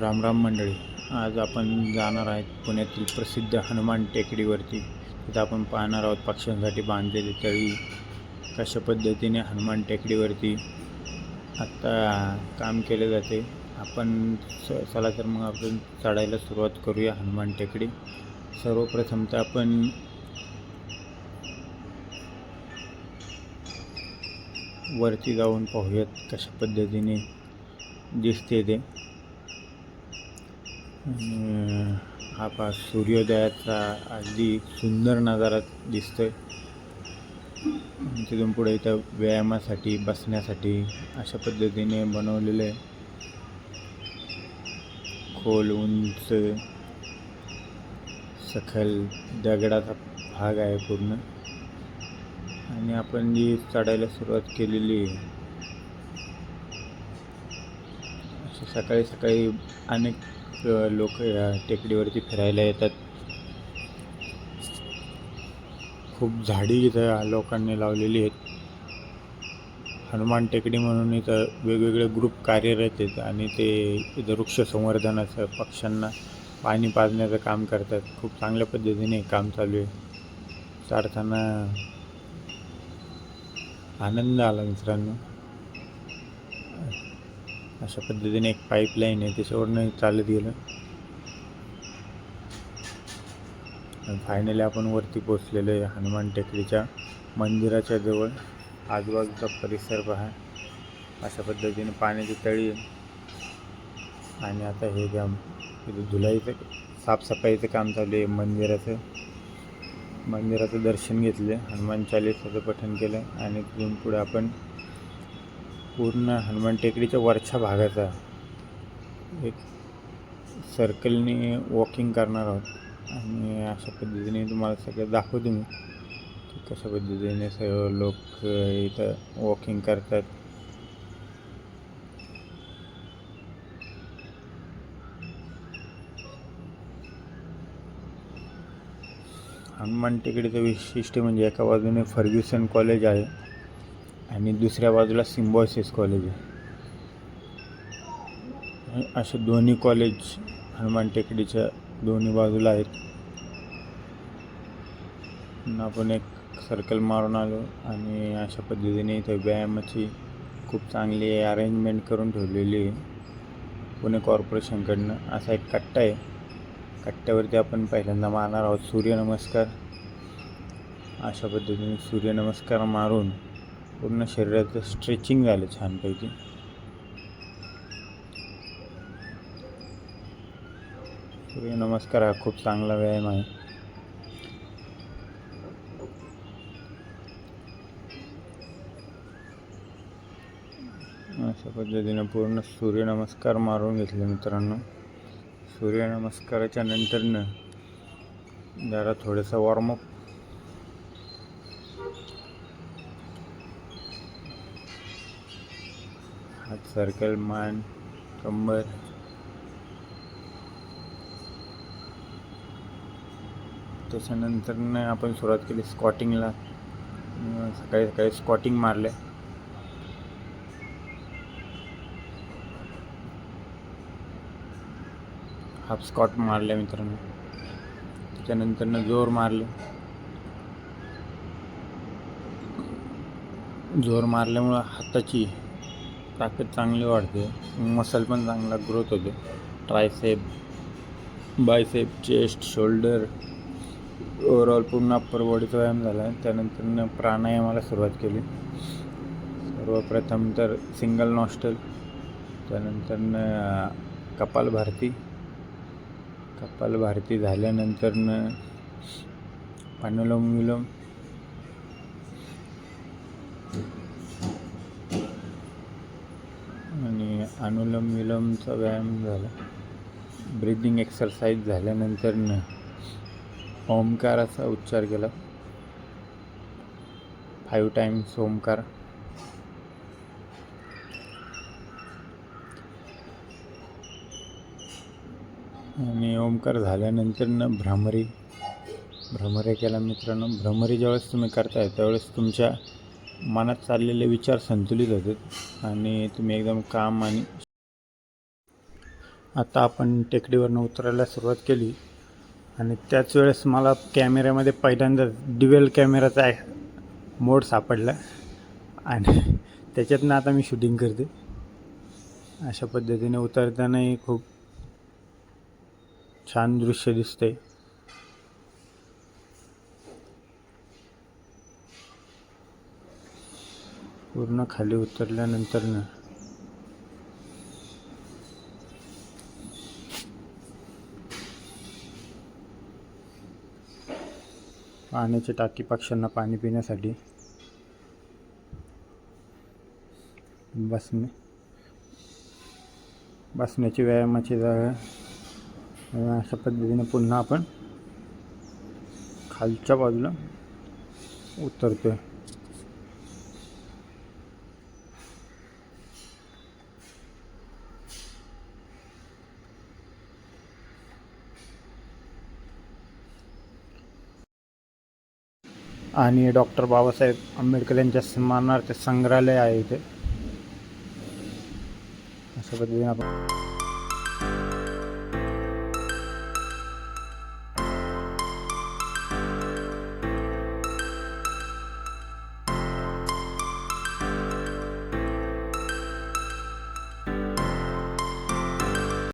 रामराम मंडळी. आज आपण जाणार आहेत पुण्यातील प्रसिद्ध हनुमान टेकडीवरती. तिथं आपण पाहणार आहोत पक्ष्यांसाठी बांधलेली तळी. कशा पद्धतीने हनुमान टेकडीवरती आत्ता काम केले जाते. आपण स चला तर मग आपण चढायला सुरुवात करूया हनुमान टेकडी. सर्वप्रथम तर आपण वरती जाऊन पाहूयात कशा पद्धतीने दिसते ते. आणि हा सूर्योदयाचा अगदी सुंदर नजारा दिसतोय. तिथून पुढे इथं व्यायामासाठी बसण्यासाठी अशा पद्धतीने बनवलेलं आहे खोल उंच सखल दगडाचा भाग आहे पूर्ण. आणि आपण जी चढायला सुरुवात केलेली आहे अशी सकाळी सकाळी अनेक लोक या टेकडीवरती फिरायला येतात. खूप झाडी इथं लोकांनी लावलेली आहेत. हनुमान टेकडी म्हणून इथं वेगवेगळे ग्रुप कार्यरत आहेत आणि ते इथं वृक्ष संवर्धनाचं पक्ष्यांना पाणी पाजण्याचं काम करतात. खूप चांगल्या पद्धतीने काम चालू आहे. चढताना आनंद आला मित्रांनो. अशा पद्धतीने एक पाईपलाईन आहे त्याच्यावरनं चालत गेलं. फायनली आपण वरती पोचलेलो आहे हनुमान टेकडीच्या मंदिराच्या जवळ. आजूबाजूचा परिसर पहा. अशा पद्धतीने पाण्याची तळी आहे. आणि आता हे काम इथं धुलाईचं साफसफाईचं काम चालू आहे मंदिराचं. मंदिराचं दर्शन घेतलं हनुमान चालीसाचं पठण केलं आणि तिथून पुढे आपण पूर्ण हनुमान टेकडीच्या वरच्या भागाचा एक सर्कलने वॉकिंग करणार आहोत. आणि अशा पद्धतीने तुम्हाला सगळं दाखवतो मी. की कशा पद्धतीने सर्व लोक इथं वॉकिंग करतात. हनुमान टेकडीचं वैशिष्ट्य म्हणजे एका बाजूने फर्ग्युसन कॉलेज आहे. आणि दुसऱ्या बाजूला सिम्बॉयसिस कॉलेज आहे. असे दोन्ही कॉलेज हनुमान टेकडीच्या दोन्ही बाजूला आहेत. आपण एक सर्कल मारून आलो आणि अशा पद्धतीने इथे व्यायामाची खूप चांगली अरेंजमेंट करून ठेवलेली आहे. पुणे कॉर्पोरेशनकडनं असा एक कट्टा आहे. कट्ट्यावरती आपण पहिल्यांदा मारणार आहोत. सूर्यनमस्कार. अशा पद्धतीने सूर्यनमस्कार मारून पूर्ण शरीराचं स्ट्रेचिंग झालं छानपैकी. सूर्यनमस्कार हा खूप चांगला व्यायाम आहे. अशा पद्धतीने पूर्ण सूर्यनमस्कार मारून घेतले मित्रांनो. सूर्यनमस्काराच्या नंतरनं जरा थोडंसं वॉर्मअप हात सर्कल मान कंबर. त्याच्यानंतरनं आपण सुरुवात केली स्कॉटिंगला. सकाळी सकाळी स्कॉटिंग मारले. हाफ स्कॉट मारले मित्रांनो. त्याच्यानंतरनं जोर मारले. जोर मारल्यामुळं हाताची ताकद चांगली वाढते. मसल पण चांगला ग्रोथ होते. Tricep bicep chest shoulder overall पूर्ण अप्पर बॉडीचा व्यायाम झाला. त्यानंतरनं प्राणायामाला सुरुवात केली. सर्वप्रथम तर सिंगल नॉस्टल त्यानंतरनं कपालभारती कपालभारती झाल्यानंतरनं अनुलोम विलोम आणि अनुलोम विलोमचा व्यायाम झाला. ब्रिदिंग एक्सरसाइज झाल्यानंतरनं ओंकाराचा उच्चार केला. फाईव्ह टाइम्स ओंकार. आणि ओंकार झाल्यानंतरनं भ्रामरी. भ्रमरी केला मित्रांनो. भ्रमरी ज्यावेळेस तुम्ही करताय त्यावेळेस तुमच्या मनात चाललेले विचार संतुलित होतात आणि तुम्ही एकदम काम आणि आता आपण टेकडीवरनं उतरायला सुरुवात केली. आणि त्याच वेळेस मला कॅमेऱ्यामध्ये पहिल्यांदा डिवेल कॅमेराचा मोड सापडला. आणि त्याच्यातनं आता मी शूटिंग करते. अशा पद्धतीने उतरतानाही खूप छान दृश्य दिसते पूर्ण खाली उतरल्यानंतर ना पाण्याची टाकी पक्ष्यांना पाणी पिण्यासाठी बसणे बसण्याची व्यायामाची जागा अशा पद्धतीने पुन्हा आपण खालच्या बाजूला उतरतोय. आणि डॉक्टर बाबासाहेब आंबेडकर यांच्या सन्मानार्थ संग्रहालय आहे इथे. अशा पद्धतीने आपण